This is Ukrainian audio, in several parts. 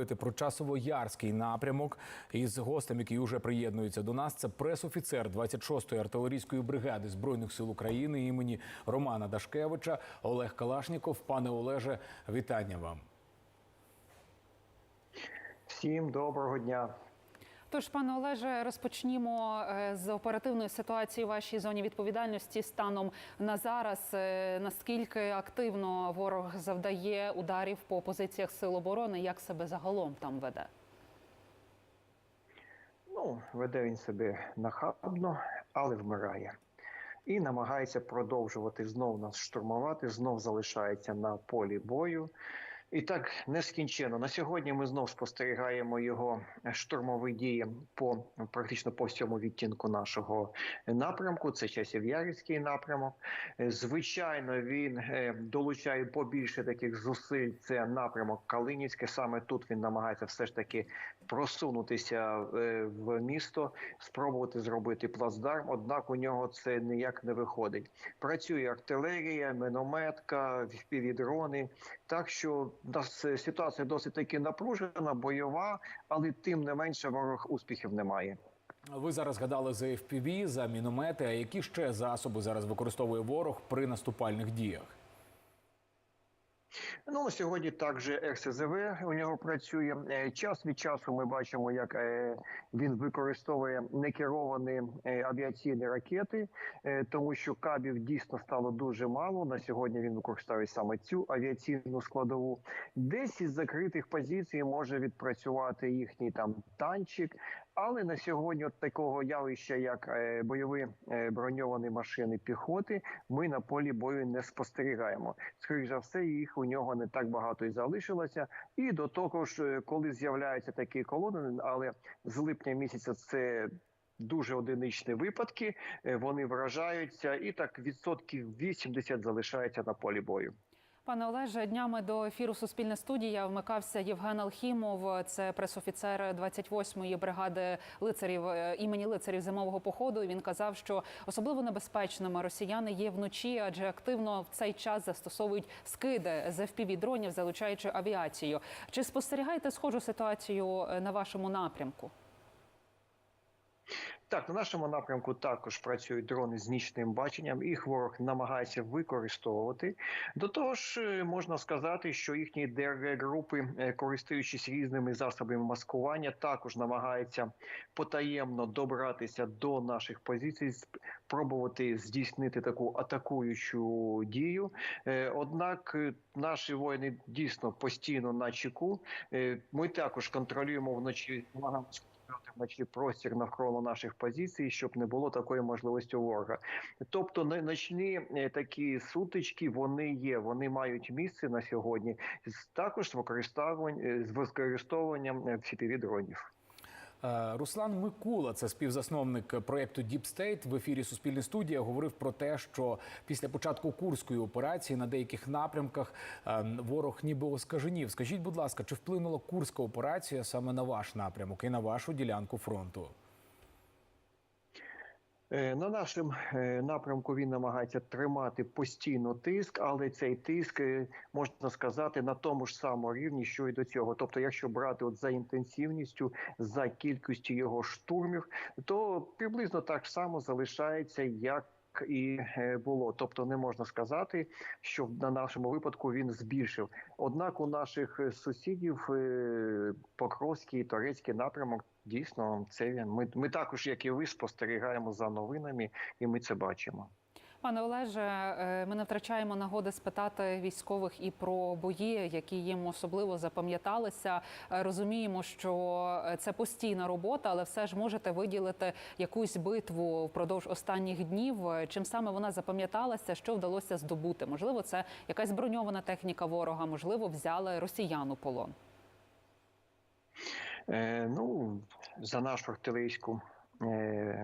говорити про часово-ярський напрямок із гостем, який уже приєднується до нас. Це пресофіцер 26-ї артилерійської бригади збройних сил України імені Романа Дашкевича Олег Калашніков. Пане Олеже, вітання вам. Всім доброго дня. Тож, пане Олеже, розпочнімо е, з оперативної ситуації у вашій зоні відповідальності станом на зараз. Е, Наскільки активно ворог завдає ударів по позиціях сил оборони? Як себе загалом там веде? Ну, веде він себе нахабно, але вмирає. І намагається продовжувати знов нас штурмувати, знов залишається на полі бою. І так нескінченно. На сьогодні ми знов спостерігаємо його штурмові дії по практично по всьому відтінку нашого напрямку. Це часів Ярівський напрямок. Звичайно, він е, долучає побільше таких зусиль. Це напрямок Калинівське. Саме тут він намагається все ж таки просунутися е, в місто, спробувати зробити плацдарм. Однак у нього це ніяк не виходить. Працює артилерія, мінометка, впівдрони. Так що нас е, ситуація досить таки напружена, бойова, але тим не менше ворог успіхів немає. Ви зараз згадали за FPV, за міномети. А які ще засоби зараз використовує ворог при наступальних діях? Ну сьогодні також РСЗВ у нього працює. Е, Час від часу ми бачимо, як е, він використовує некеровані е, авіаційні ракети, тому що кабів дійсно стало дуже мало. На сьогодні він використовує саме цю авіаційну складову. Десь із закритих позицій може відпрацювати їхній там танчик. Але на сьогодні от такого явища, як бойові броньовані машини піхоти, ми на полі бою не спостерігаємо. Скоріше за все, їх у нього не так багато і залишилося. І до того ж, е, коли з'являються такі колони, але з липня місяця це. Дуже одиничні випадки, е, вони вражаються, і так відсотків 80 залишається на полі бою. Пане Олеже, днями до ефіру Суспільне студія вмикався Євген Алхімов. Це пресофіцер 28-ї бригади лицарів е, імені лицарів зимового походу. Він казав, що особливо небезпечними росіяни є вночі, адже активно в цей час застосовують скиди з fpv дронів, залучаючи авіацію. Чи спостерігаєте схожу ситуацію е, на вашому напрямку? Так, на нашому напрямку також працюють дрони з нічним баченням. Їх ворог намагається використовувати. До того ж, е, можна сказати, що їхні ДРГ-групи, е, користуючись різними засобами маскування, також намагаються потаємно добратися до наших позицій, спробувати здійснити таку атакуючу дію. Е, Однак наші воїни дійсно постійно на чеку. Ми також контролюємо вночі намагаємося контролювати вночі простір навколо наших позицій, щоб не було такої можливості ворога. Тобто, ночні е, такі сутички вони є, вони мають місце на сьогодні, з- також з використовуванням з використовуванням cpv дронів. Е, Руслан Микула, це співзасновник проєкту Deep State, в ефірі Суспільне студія говорив про те, що після початку курської операції на деяких напрямках е, ворог ніби оскаженів. Скажіть, будь ласка, чи вплинула курська операція саме на ваш напрямок і на вашу ділянку фронту? Е, На нашому е, напрямку він намагається тримати постійно тиск, але цей тиск е, можна сказати на тому ж самому рівні, що і до цього. Тобто, якщо брати от за інтенсивністю, за кількістю його штурмів, то приблизно так само залишається як. І е, було, тобто не можна сказати, що на нашому випадку він збільшив. Однак у наших е, сусідів Покровський Покровський, Торецький напрямок дійсно це він. Ми, ми також, як і ви, спостерігаємо за новинами, і ми це бачимо. Пане Олеже, е, ми не втрачаємо нагоди спитати військових і про бої, які їм особливо запам'яталися. Е, Розуміємо, що е, це постійна робота, але все ж можете виділити якусь битву впродовж останніх днів. Чим саме вона запам'яталася, що вдалося здобути? Можливо, це якась броньована техніка ворога, можливо, взяли росіян у полон. Е, ну, за нашу артилерійську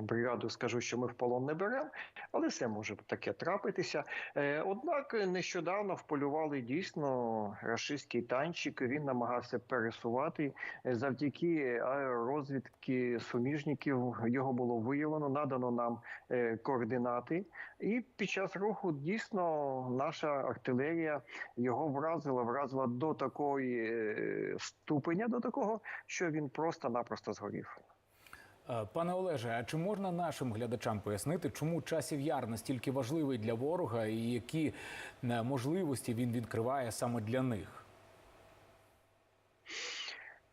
бригаду скажу, що ми в полон не беремо, але все може таке трапитися. Е, Однак нещодавно вполювали дійсно рашистський танчик. Він намагався пересувати Е, завдяки аеророзвідки суміжників. Його було виявлено, надано нам е, координати. І під час руху дійсно наша артилерія його вразила, вразила до такої е, ступеня, до такого, що він просто-напросто згорів. Е, Пане Олеже, а чи можна нашим глядачам пояснити, чому часів яр настільки важливий для ворога і які е, можливості він відкриває саме для них?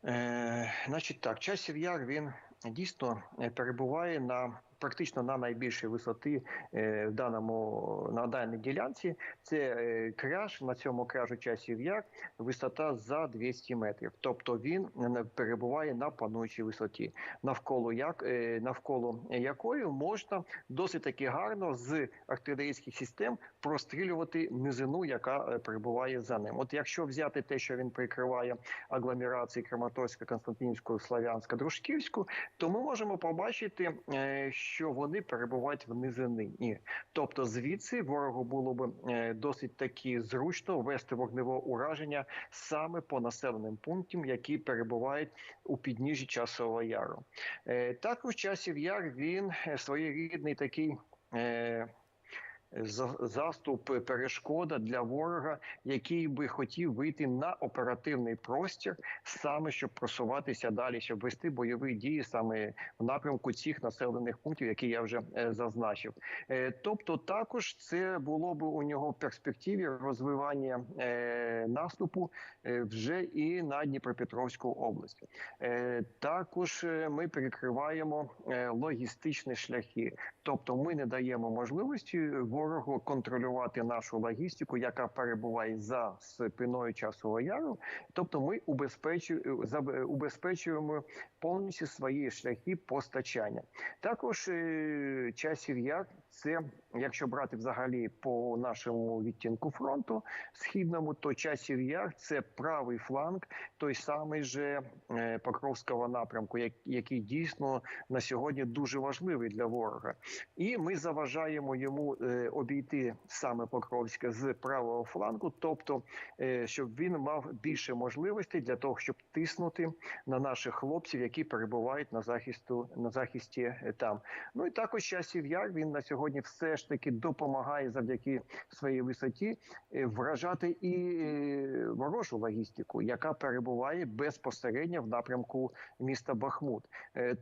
Е, значить так, часів яр він дійсно е, перебуває на практично на найбільшій висоти е, в даному на даній ділянці. Це е, кряж на цьому кряжу часів яр висота за 200 метрів. Тобто він перебуває на пануючій висоті, навколо як е, навколо якої можна досить таки гарно з артилерійських систем прострілювати низину, яка перебуває за ним. От якщо взяти те, що він прикриває агломерації Краматорська, Константинівську, Славянська, Дружківську, то ми можемо побачити, е, що вони перебувають в низині. Тобто звідси ворогу було б е, досить таки зручно вести вогневе ураження саме по населеним пунктам, які перебувають у підніжжі часового яру. Е, Також часів яр він е, своєрідний такий. Е, Заступ перешкода для ворога, який би хотів вийти на оперативний простір, саме щоб просуватися далі, щоб вести бойові дії саме в напрямку цих населених пунктів, які я вже е, зазначив. Е, Тобто, також це було б у нього в перспективі розвивання е, наступу е, вже і на Дніпропетровську область. Е, Також е, ми перекриваємо е, логістичні шляхи, тобто ми не даємо можливості ворогу контролювати нашу логістику, яка перебуває за спиною часового яру. Тобто, ми убезпечуємо повністю свої шляхи постачання. Також е, часів яр це, якщо брати взагалі по нашому відтінку фронту східному, то часів яр це правий фланг, той самий же е, Покровського напрямку, як- який дійсно на сьогодні дуже важливий для ворога. І ми заважаємо йому е, обійти саме Покровське з правого флангу, тобто е, щоб він мав більше можливостей для того, щоб тиснути на наших хлопців, які перебувають на захисту на захисті е, там. Ну і також часів яр він на сьогодні все ж таки допомагає завдяки своїй висоті е, вражати і ворожу логістику, яка перебуває безпосередньо в напрямку міста Бахмут.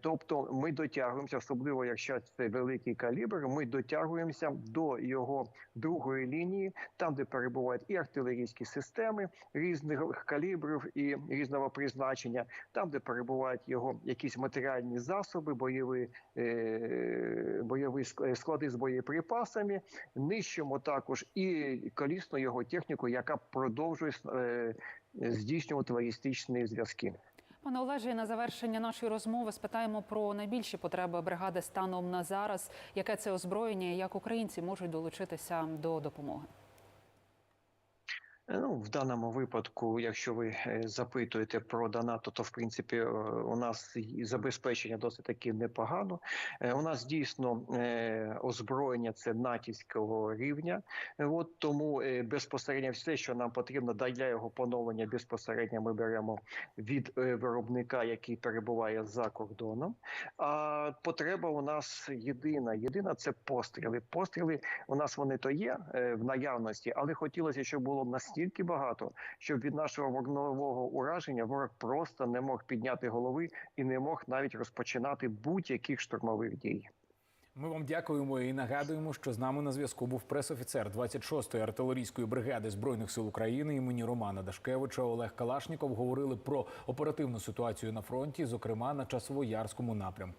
Тобто ми дотягуємося, особливо якщо це великий калібр. Ми дотягуємося до його другої лінії, там де перебувають і артилерійські системи різних калібрів і різного призначення, там де перебувають його якісь матеріальні засоби, бойові, е, бойові склади з боєприпасами. Нищимо також і колісну його техніку, яка продовжує е, здійснювати логістичні зв'язки. Пане Олеже, на завершення нашої розмови спитаємо про найбільші потреби бригади станом на зараз. Яке це озброєння, як українці можуть долучитися до допомоги? Е, Ну, в даному випадку, якщо ви е, запитуєте про донату, то в принципі е, у нас забезпечення досить таки непогано. У нас дійсно озброєння це натівського рівня. От тому безпосередньо все, що нам потрібно для його поновлення, безпосередньо ми беремо від виробника, який перебуває за кордоном. А потреба у нас єдина. Єдина це постріли. Постріли у нас вони то є в наявності, але хотілося, щоб було настільки багато, щоб від нашого вогневого ураження ворог просто не мог підняти голови і не мог навіть розпочинати будь-яких штурмових дій. Ми вам дякуємо і нагадуємо, що з нами на зв'язку був пресофіцер 26-ї артилерійської бригади збройних сил України імені Романа Дашкевича Олег Калашніков. Говорили про оперативну ситуацію на фронті, зокрема на часовоярському напрямку.